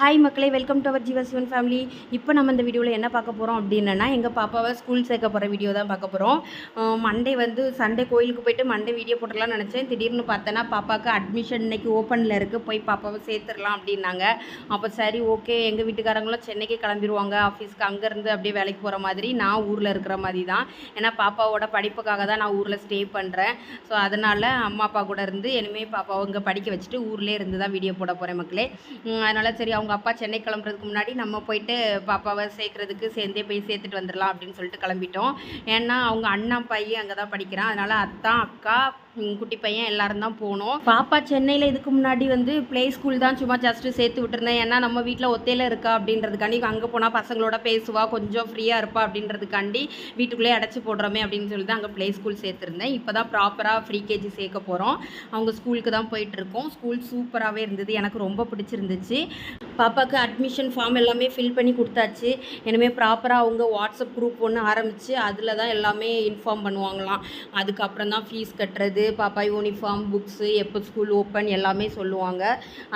Hi மக்களே welcome to our Jeevasivan family இப்போ நம்ம இந்த வீடியோவில் என்ன பார்க்க போகிறோம் அப்படின்னா எங்கள் பாப்பாவை ஸ்கூல் சேர்க்க போகிற வீடியோ தான் பார்க்க போகிறோம் மண்டே வந்து சண்டே கோயிலுக்கு போயிட்டு மண்டே வீடியோ போட்டுடலாம் நினச்சேன். திடீர்னு பார்த்தேன்னா பாப்பாவுக்கு அட்மிஷன் இன்னைக்கு ஓப்பனில் இருக்குது போய் பாப்பாவை சேர்த்துடலாம் அப்படின்னாங்க. அப்போ சரி ஓகே எங்கள் வீட்டுக்காரங்களும் சென்னைக்கு கிளம்பிடுவாங்க ஆஃபீஸ்க்கு அங்கேருந்து அப்படியே வேலைக்கு போகிற மாதிரி நான் ஊரில் இருக்கிற மாதிரி தான். ஏன்னா பாப்பாவோட படிப்புக்காக தான் நான் ஊரில் ஸ்டே பண்ணுறேன் ஸோ அதனால் அம்மா அப்பா கூட இருந்து இனிமேல் பாப்பாவை இங்கே படிக்க வச்சுட்டு ஊர்லேயே இருந்து தான் வீடியோ போட போகிறேன் மக்களே. அதனால் சரி அவங்க அப்பா சென்னை கிளம்புறதுக்கு முன்னாடி நம்ம போயிட்டு பாப்பாவை சேர்க்கறதுக்கு சேர்ந்தே போய் சேர்த்துட்டு வந்துடலாம் அப்படின்னு சொல்லிட்டு கிளம்பிட்டோம். ஏன்னா அவங்க அண்ணா பையன் அங்கே தான் படிக்கிறான். அதனால் அத்தான் அக்கா குட்டி பையன் எல்லாரும் தான் போனோம். பாப்பா சென்னையில் இதுக்கு முன்னாடி வந்து ப்ளே ஸ்கூல் தான் சும்மா ஜஸ்ட்டு சேர்த்து விட்டுருந்தேன். ஏன்னா நம்ம வீட்டில் ஒத்தையில் இருக்கா அப்படின்றதுக்காண்டி அங்கே போனால் பசங்களோட பேசுவா கொஞ்சம் ஃப்ரீயாக இருப்பா அப்படின்றதுக்காண்டி வீட்டுக்குள்ளேயே அடைச்சி போடுறோமே அப்படின்னு சொல்லி தான் அங்கே ப்ளே ஸ்கூல் சேர்த்துருந்தேன். இப்போ தான் ப்ராப்பராக ஃப்ரீ கேஜி சேர்க்க போகிறோம் அவங்க ஸ்கூலுக்கு தான் போயிட்டுருக்கோம் ஸ்கூல் சூப்பராகவே இருந்தது. எனக்கு ரொம்ப பிடிச்சிருந்துச்சு. பாப்பாவுக்கு அட்மிஷன் ஃபார்ம் எல்லாமே ஃபில் பண்ணி கொடுத்தாச்சு. இனிமேல் ப்ராப்பராக அவங்க வாட்ஸ்அப் குரூப் ஒன்று ஆரம்பித்து அதில் தான் எல்லாமே இன்ஃபார்ம் பண்ணுவாங்களாம். அதுக்கப்புறம் தான் ஃபீஸ் கட்டுறது பாப்பா யூனிஃபார்ம் புக்ஸு எப்போ ஸ்கூல் ஓப்பன் எல்லாமே சொல்லுவாங்க.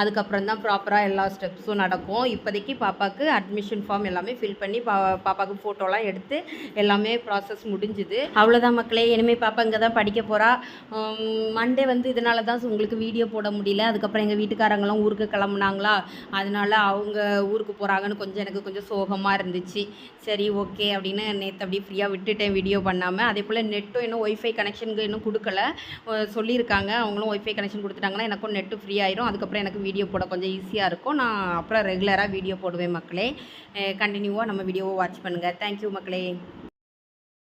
அதுக்கப்புறம் தான் ப்ராப்பராக எல்லா ஸ்டெப்ஸும் நடக்கும். இப்போதைக்கு பாப்பாவுக்கு அட்மிஷன் ஃபார்ம் எல்லாமே ஃபில் பண்ணி பா பாப்பாவுக்கு ஃபோட்டோலாம் எடுத்து எல்லாமே ப்ராசஸ் முடிஞ்சுது. அவ்வளோதான் மக்களே. இனிமேல் பாப்பா இங்கே தான் படிக்க போகிறா மண்டே வந்து இதனால தான் உங்களுக்கு வீடியோ போட முடியல. அதுக்கப்புறம் எங்கள் வீட்டுக்காரங்களும் ஊருக்கு கிளம்புனாங்களா? அதனால அவங்க ஊருக்கு போகிறாங்கன்னு கொஞ்சம் எனக்கு கொஞ்சம் சோகமாக இருந்துச்சு. சரி ஓகே அப்படின்னு நேற்று அப்படியே ஃப்ரீயாக விட்டுட்டேன் வீடியோ பண்ணாமல் அதே போல் நெட்டும் இன்னும் ஒய்ஃபை கனெக்ஷனுக்கு இன்னும் கொடுக்கல. சொல்லியிருக்காங்க. அவங்களும் ஒய்ஃபை கனெக்ஷன் கொடுத்துட்டாங்கன்னா எனக்கும் நெட்டு ஃப்ரீ ஆயிரும். அதுக்கப்புறம் எனக்கு வீடியோ போட கொஞ்சம் ஈஸியாக இருக்கும். நான் அப்புறம் ரெகுலராக வீடியோ போடுவேன் மக்களே. கண்டினியூவாக நம்ம வீடியோவை வாட்ச் பண்ணுங்கள் தேங்க்யூ மக்களே.